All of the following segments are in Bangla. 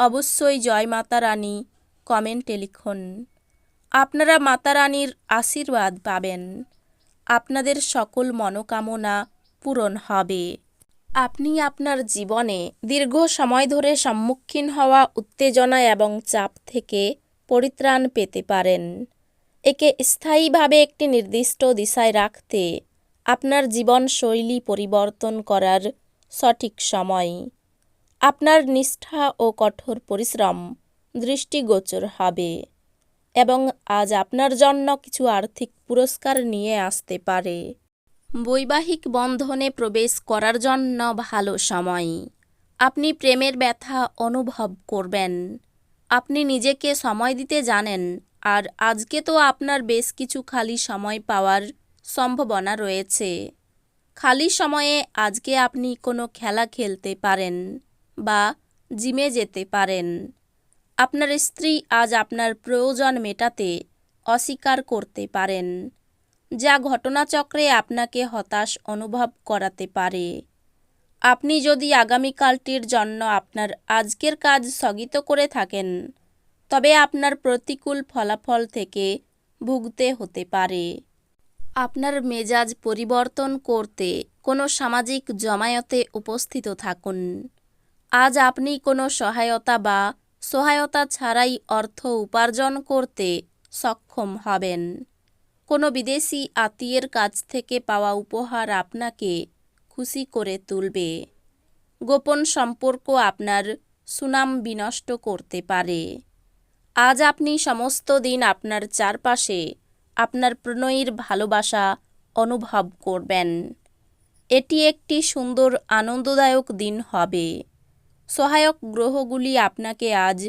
অবশ্যই জয় মাতা রানী, কমেন্টে লিখুন। আপনারা মাতা রানীর আশীর্বাদ পাবেন। আপনাদের সকল মনোকামনা পূরণ হবে। আপনি আপনার জীবনে দীর্ঘ সময় ধরে সম্মুখীন হওয়া উত্তেজনা এবং চাপ থেকে পরিত্রাণ পেতে পারেন। একে স্থায়ীভাবে একটি নির্দিষ্ট দিশায় রাখতে আপনার জীবনশৈলী পরিবর্তন করার সঠিক সময়। আপনার নিষ্ঠা ও কঠোর পরিশ্রম দৃষ্টিগোচর হবে এবং আজ আপনার জন্য কিছু আর্থিক পুরস্কার নিয়ে আসতে পারে। বৈবাহিক বন্ধনে প্রবেশ করার জন্য ভালো সময়। আপনি প্রেমের ব্যথা অনুভব করবেন। আপনি নিজেকে সময় দিতে জানেন আর আজকে তো আপনার বেশ কিছু খালি সময় পাওয়ার সম্ভাবনা রয়েছে। খালি সময়ে আজকে আপনি কোনো খেলা খেলতে পারেন। বা জিমে যেতে পারেন। আপনার স্ত্রী আজ আপনার প্রয়োজন মেটাতে অস্বীকার করতে পারেন, যা ঘটনাচক্রে আপনাকে হতাশ অনুভব করাতে পারে। আপনি যদি আগামীকালটির জন্য আপনার আজকের কাজ স্থগিত করে থাকেন, তবে আপনার প্রতিকূল ফলাফল থেকে ভুগতে হতে পারে। আপনার মেজাজ পরিবর্তন করতে কোনো সামাজিক জমায়েতে উপস্থিত থাকুন। আজ আপনি কোনো সহায়তা বা সহায়তা ছাড়াই অর্থ উপার্জন করতে সক্ষম হবেন। কোনো বিদেশি আত্মীয়ের কাছ থেকে পাওয়া উপহার আপনাকে খুশি করে তুলবে। গোপন সম্পর্ক আপনার সুনাম বিনষ্ট করতে পারে। আজ আপনি সমস্ত দিন আপনার চারপাশে আপনার প্রণয়ীর ভালোবাসা অনুভব করবেন। এটি একটি সুন্দর, আনন্দদায়ক দিন হবে। সহায়ক গ্রহগুলি আপনাকে আজ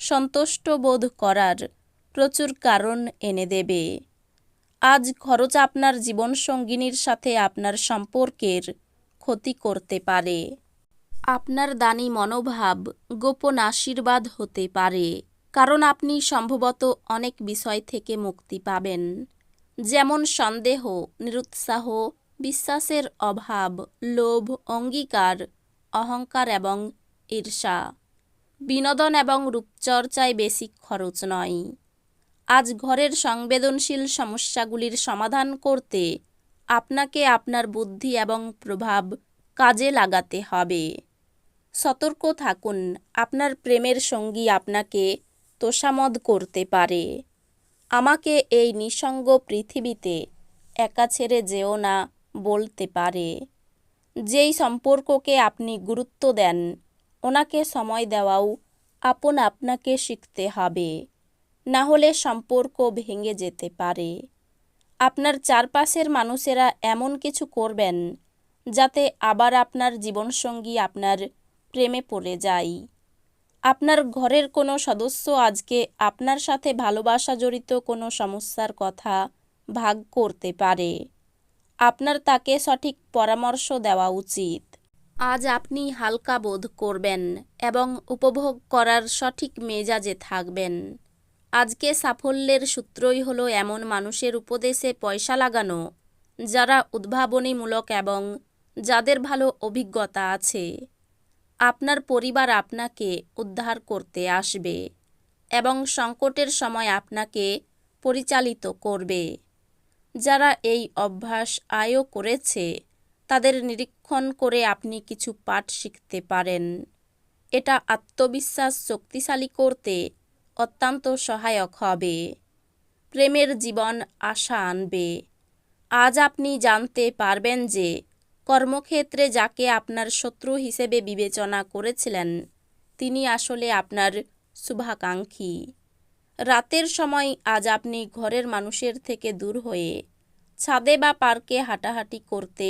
সন্তুষ্ট বোধ করার প্রচুর কারণ এনে দেবে। আজ খরচ আপনার জীবনসঙ্গিনীর সাথে আপনার সম্পর্কের ক্ষতি করতে পারে। আপনার দানি মনোভাব গোপন আশীর্বাদ হতে পারে, কারণ আপনি সম্ভবত অনেক বিষয় থেকে মুক্তি পাবেন। যেমন সন্দেহ, নিরুৎসাহ, বিশ্বাসের অভাব, লোভ, অঙ্গীকার, অহংকার এবং ঈর্ষা। বিনোদন এবং রূপচর্চায় বেশি খরচ নয়। আজ ঘরের সংবেদনশীল সমস্যাগুলির সমাধান করতে আপনাকে আপনার বুদ্ধি এবং প্রভাব কাজে লাগাতে হবে। সতর্ক থাকুন, আপনার প্রেমের সঙ্গী আপনাকে তোষামদ করতে পারে। আমাকে এই নিঃসঙ্গ পৃথিবীতে একা ছেড়ে যেও না বলতে পারে। যেই সম্পর্ককে আপনি গুরুত্ব দেন ওনাকে সময় দেওয়াও আপন আপনাকে শিখতে হবে। না হলে সম্পর্ক ভেঙে যেতে পারে। আপনার চারপাশের মানুষেরা এমন কিছু করবেন যাতে আবার আপনার জীবনসঙ্গী আপনার প্রেমে পড়ে যায়। আপনার ঘরের কোনো সদস্য আজকে আপনার সাথে ভালোবাসা জড়িত কোনো সমস্যার কথা ভাগ করতে পারে। আপনার তাকে সঠিক পরামর্শ দেওয়া উচিত। আজ আপনি হালকা বোধ করবেন এবং উপভোগ করার সঠিক মেজাজে থাকবেন। আজকে সাফল্যের সূত্রই হলো এমন মানুষের উপদেশে পয়সা লাগানো, যারা উদ্ভাবনীমূলক এবং যাদের ভালো অভিজ্ঞতা আছে। আপনার পরিবার আপনাকে উদ্ধার করতে আসবে এবং সংকটের সময় আপনাকে পরিচালিত করবে। যারা এই অভ্যাস আয়ও করেছে তাদের নিরীক্ষণ করে আপনি কিছু পাঠ শিখতে পারেন। এটা আত্মবিশ্বাস শক্তিশালী করতে অত্যন্ত সহায়ক হবে। প্রেমের জীবন আশা আনবে। আজ আপনি জানতে পারবেন যে কর্মক্ষেত্রে যাকে আপনার শত্রু হিসেবে বিবেচনা করেছিলেন, তিনি আসলে আপনার শুভাকাঙ্ক্ষী। রাতের সময় আজ আপনি ঘরের মানুষের থেকে দূর হয়ে ছাদে বা পার্কে হাঁটাহাঁটি করতে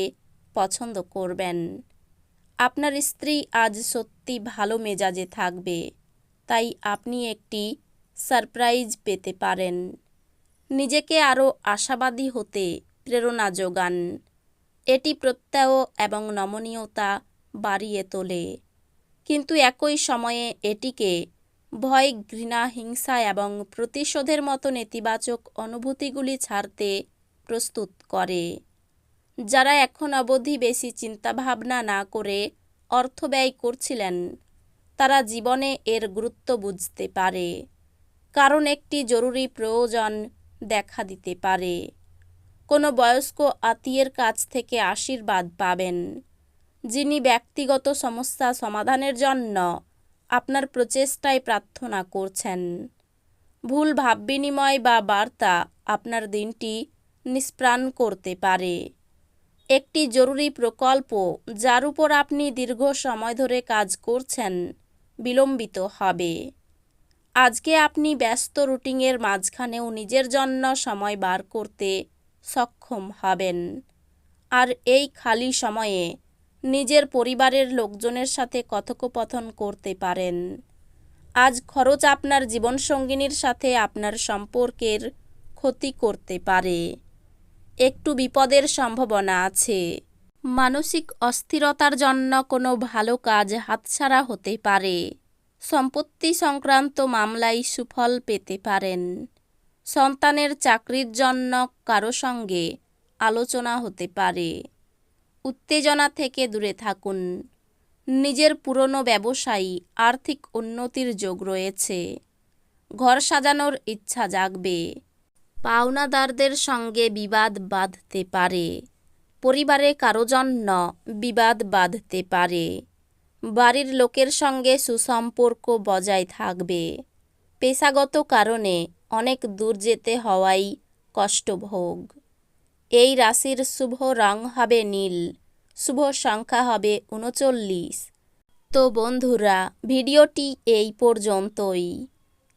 পছন্দ করবেন। আপনার স্ত্রী আজ সত্যি ভালো মেজাজে থাকবে, তাই আপনি একটি সারপ্রাইজ পেতে পারেন। নিজেকে আরও আশাবাদী হতে প্রেরণা যোগান। এটি প্রত্যয় এবং নমনীয়তা বাড়িয়ে তোলে। কিন্তু একই সময়ে এটিকে ভয়, ঘৃণা, হিংসা এবং প্রতিশোধের মতো নেতিবাচক অনুভূতিগুলি ছাড়তে প্রস্তুত করে। যারা এখন অবধি বেশি চিন্তাভাবনা না করে অর্থ ব্যয় করছিলেন, তারা জীবনে এর গুরুত্ব বুঝতে পারে। কারণ একটি জরুরি প্রয়োজন দেখা দিতে পারে। কোনো বয়স্ক আত্মীয়ের কাছ থেকে আশীর্বাদ পাবেন, যিনি ব্যক্তিগত সমস্যা সমাধানের জন্য আপনার প্রচেষ্টায় প্রার্থনা করছেন। ভুল ভাব বিনিময় বা বার্তা আপনার দিনটি নিষ্প্রাণ করতে পারে। একটি জরুরি প্রকল্প, যার উপর আপনি দীর্ঘ সময় ধরে কাজ করছেন, বিলম্বিত হবে। আজকে আপনি ব্যস্ত রুটিনের মাঝখানেও নিজের জন্য সময় বার করতে সক্ষম হবেন। আর এই খালি সময়ে নিজের পরিবারের লোকজনের সাথে কথোপকথন করতে পারেন। আজ খরচ আপনার জীবনসঙ্গিনীর সাথে আপনার সম্পর্কের ক্ষতি করতে পারে। একটু বিপদের সম্ভাবনা আছে। মানসিক অস্থিরতার জন্য কোনো ভালো কাজ হাতছাড়া হতে পারে। সম্পত্তি সংক্রান্ত মামলায় সুফল পেতে পারেন। সন্তানের চাকরির জন্য কারও সঙ্গে আলোচনা হতে পারে। উত্তেজনা থেকে দূরে থাকুন। নিজের পুরনো ব্যবসায়ী আর্থিক উন্নতির যোগ রয়েছে। ঘর সাজানোর ইচ্ছা জাগবে। পাওনাদারদের সঙ্গে বিবাদ বাঁধতে পারে। পরিবারে কারও জন্য বিবাদ বাঁধতে পারে। বাড়ির লোকের সঙ্গে সুসম্পর্ক বজায় থাকবে। পেশাগত কারণে অনেক দূর যেতে হওয়াই কষ্টভোগ। এই রাশির শুভ রং হবে নীল, শুভ সংখ্যা হবে উনচল্লিশ। তো বন্ধুরা, ভিডিওটি এই পর্যন্তই।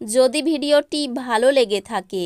যদি ভিডিওটি ভালো লেগে থাকে